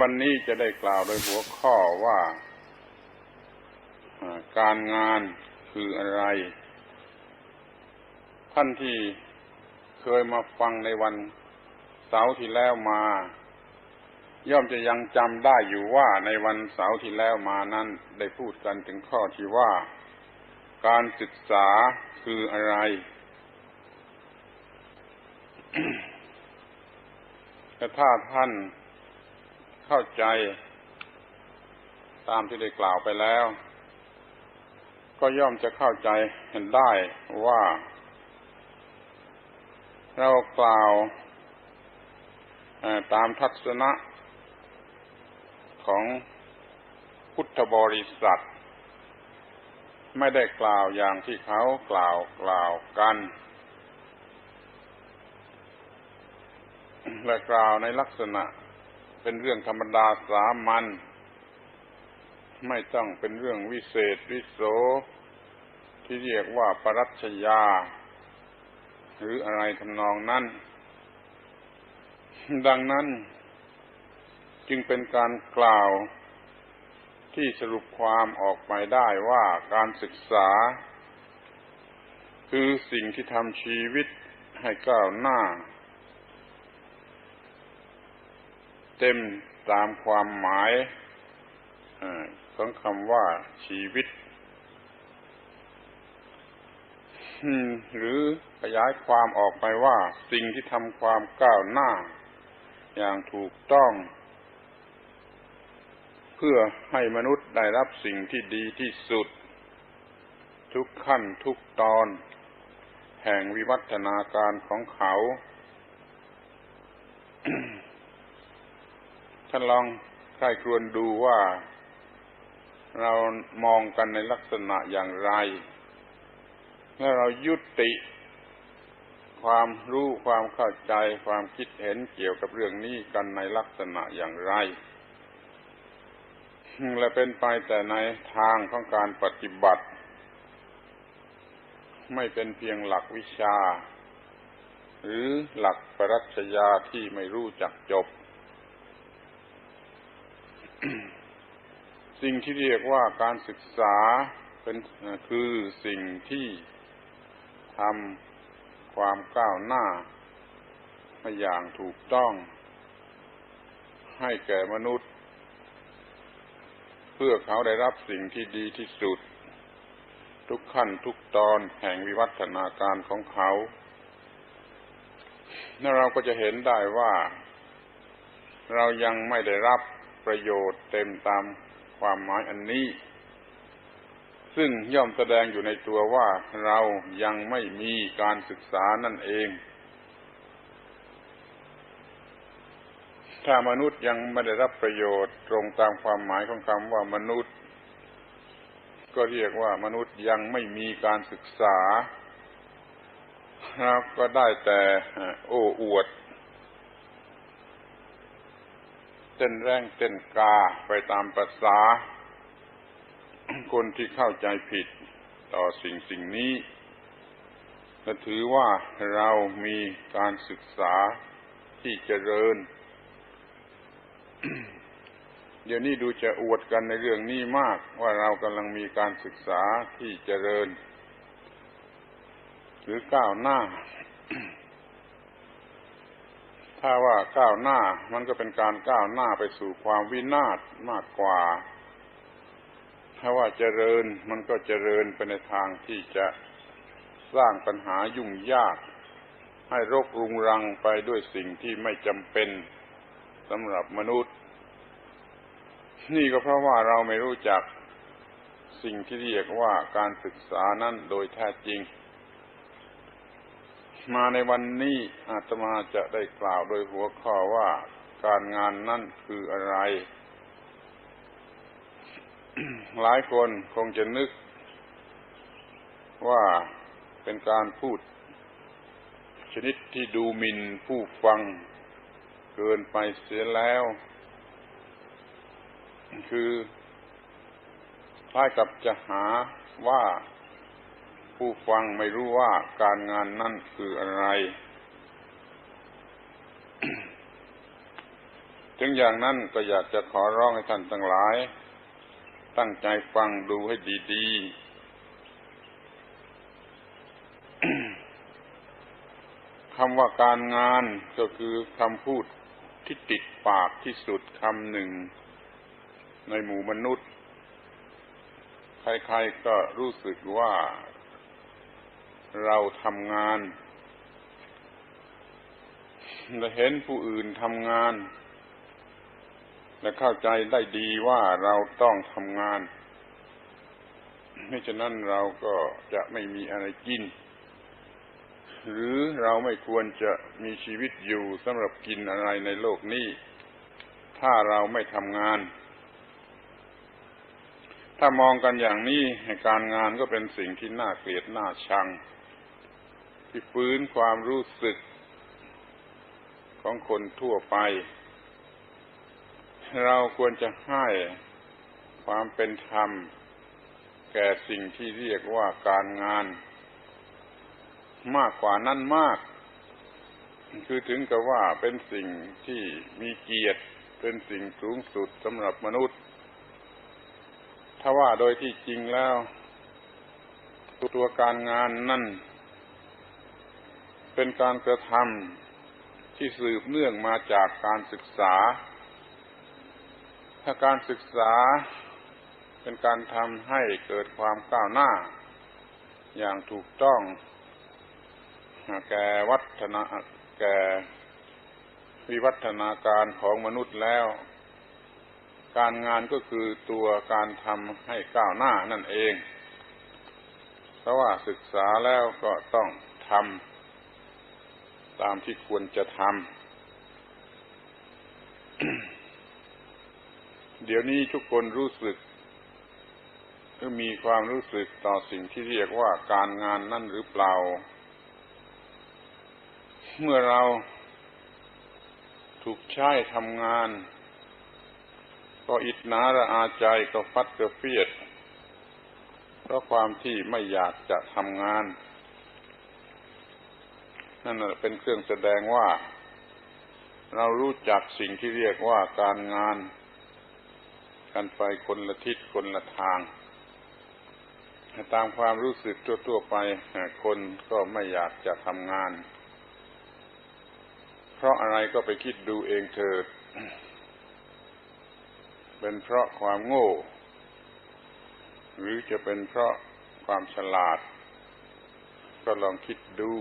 วันนี้จะได้กล่าวโดยหัวข้อว่าการงานคืออะไร ท่านที่เคยมาฟังในวันเสาร์ที่แล้วมา ย่อมจะยังจำได้อยู่ว่าในวันเสาร์ที่แล้วมานั้นได้พูดกันถึงข้อที่ว่า การศึกษาคืออะไรแต่ถ้าท่าน เข้าใจ ตามที่ได้กล่าวไปแล้ว ก็ย่อมจะเข้าใจเห็นได้ว่า เรากล่าวตามทัศนะของพุทธบริษัท ไม่ได้กล่าวอย่างที่เขากล่าวกล่าวกัน และกล่าวในลักษณะ เป็นเรื่องธรรมดาสามัญไม่ต้องเป็นเรื่องวิเศษวิโส ที่เรียกว่าปรัชญา หรืออะไรทำนองนั้น ดังนั้น จึงเป็นการกล่าวที่สรุปความออกไปได้ว่าการศึกษา คือสิ่งที่ทำชีวิตให้ก้าวหน้า เต็มตามความหมายของคำว่าชีวิต หรือขยายความออกไปว่าสิ่งที่ทำความก้าวหน้า อย่างถูกต้อง เพื่อให้มนุษย์ได้รับสิ่งที่ดีที่สุด ทุกขั้นทุกตอน แห่งวิวัฒนาการของเขา ท่านลองใครครวนดูว่าเรามองกันในลักษณะอย่างไร และเรายุติความรู้ความเข้าใจความคิดเห็นเกี่ยวกับเรื่องนี้กันในลักษณะอย่างไร และเป็นไปแต่ในทางของการปฏิบัติ ไม่เป็นเพียงหลักวิชา หรือหลักปรัชญาที่ไม่รู้จักจบ สิ่งที่เรียกว่าการศึกษาเป็นคือสิ่งที่ทำความก้าวหน้าอย่างถูกต้อง ให้แก่มนุษย์ เพื่อเขาได้รับสิ่งที่ดีที่สุด ทุกขั้นทุกตอนแห่งวิวัฒนาการของเขาแล้วเราก็จะเห็นได้ว่า เรายังไม่ได้รับ ประโยชน์เต็มตามความหมายอันนี้ ซึ่งย่อมแสดงอยู่ในตัวว่าเรายังไม่มีการศึกษานั่นเอง ถ้ามนุษย์ยังไม่ได้รับประโยชน์ตรงตามความหมายของคำว่ามนุษย์ ก็เรียกว่ามนุษย์ยังไม่มีการศึกษาเราก็ได้แต่โอ้อวด เต้นแรงเต้นกาไปตามภาษา คนที่เข้าใจผิดต่อสิ่งสิ่งนี้และถือว่าเรามีการศึกษาที่เจริญ เดี๋ยวนี้ดูจะอวดกันในเรื่องนี้มากว่าเรากำลังมีการศึกษาที่เจริญ หรือก้าวหน้า ถ้าว่าก้าวหน้ามันก็เป็นการก้าวหน้าไปสู่ความวินาศมากกว่า ถ้าว่าเจริญมันก็เจริญไปในทางที่จะสร้างปัญหายุ่งยาก ให้รกรุงรังไปด้วยสิ่งที่ไม่จำเป็นสำหรับมนุษย์ นี่ก็เพราะว่าเราไม่รู้จักสิ่งที่เรียกว่าการศึกษานั้นโดยแท้จริง มาในวันนี้อาตมาจะได้กล่าวโดยหัวข้อว่าการงานนั่นคืออะไร หลายคนคงจะนึกว่าเป็นการพูด ชนิดที่ดูหมิ่นผู้ฟังเกินไปเสียแล้ว คือคล้ายกับจะหาว่า ผู้ฟังไม่รู้ว่าการงานนั่นคืออะไร ถึงอย่างนั้นก็อยากจะขอร้องให้ท่านทั้งหลาย ตั้งใจฟังดูให้ดีๆคำว่าการงานก็คือคำพูดที่ติดปากที่สุดคำหนึ่ง ในหมู่มนุษย์ ใครๆก็รู้สึกว่า เราทำงานและเห็นผู้อื่นทำงาน และเข้าใจได้ดีว่าเราต้องทำงานไม่ฉะนั้นเราก็จะไม่มีอะไรกิน หรือเราไม่ควรจะมีชีวิตอยู่สำหรับกินอะไรในโลกนี้ ถ้าเราไม่ทำงาน ถ้ามองกันอย่างนี้การงานก็เป็นสิ่งที่น่าเกลียดน่าชัง ที่ฟื้นความรู้สึกของคนทั่วไป เราควรจะให้ความเป็นธรรม แก่สิ่งที่เรียกว่าการงาน มากกว่านั้นมาก คือถึงกับว่าเป็นสิ่งที่มีเกียรติเป็นสิ่งสูงสุดสำหรับมนุษย์ ถ้าว่าโดยที่จริงแล้ว ตัวการงานนั่น เป็นการกระทำที่สืบเนื่องมาจากการศึกษา ถ้าการศึกษาเป็นการทำให้เกิดความก้าวหน้า อย่างถูกต้อง แก่วัฒนาแก่วิวัฒนาการของมนุษย์แล้ว การงานก็คือตัวการทำให้ก้าวหน้านั่นเอง เพราะว่าศึกษาแล้วก็ต้องทำ ตามที่ควรจะทำ เดี๋ยวนี้ทุกคนรู้สึกมีความรู้สึกต่อสิ่งที่เรียกว่าการงานนั่นหรือเปล่า เมื่อเราถูกใช้ทำงาน ก็อิดนาระอาใจก็ฟัดกระเฟียด เพราะความที่ไม่อยากจะทำงาน นั่นเป็นเครื่องแสดงว่า เรารู้จักสิ่งที่เรียกว่าการงานกันไปคนละทิศคนละทาง ตามความรู้สึกทั่วๆไปคนก็ไม่อยากจะทำงาน เพราะอะไรก็ไปคิดดูเองเถิดเป็นเพราะความโง่ หรือจะเป็นเพราะความฉลาด ก็ลองคิดดู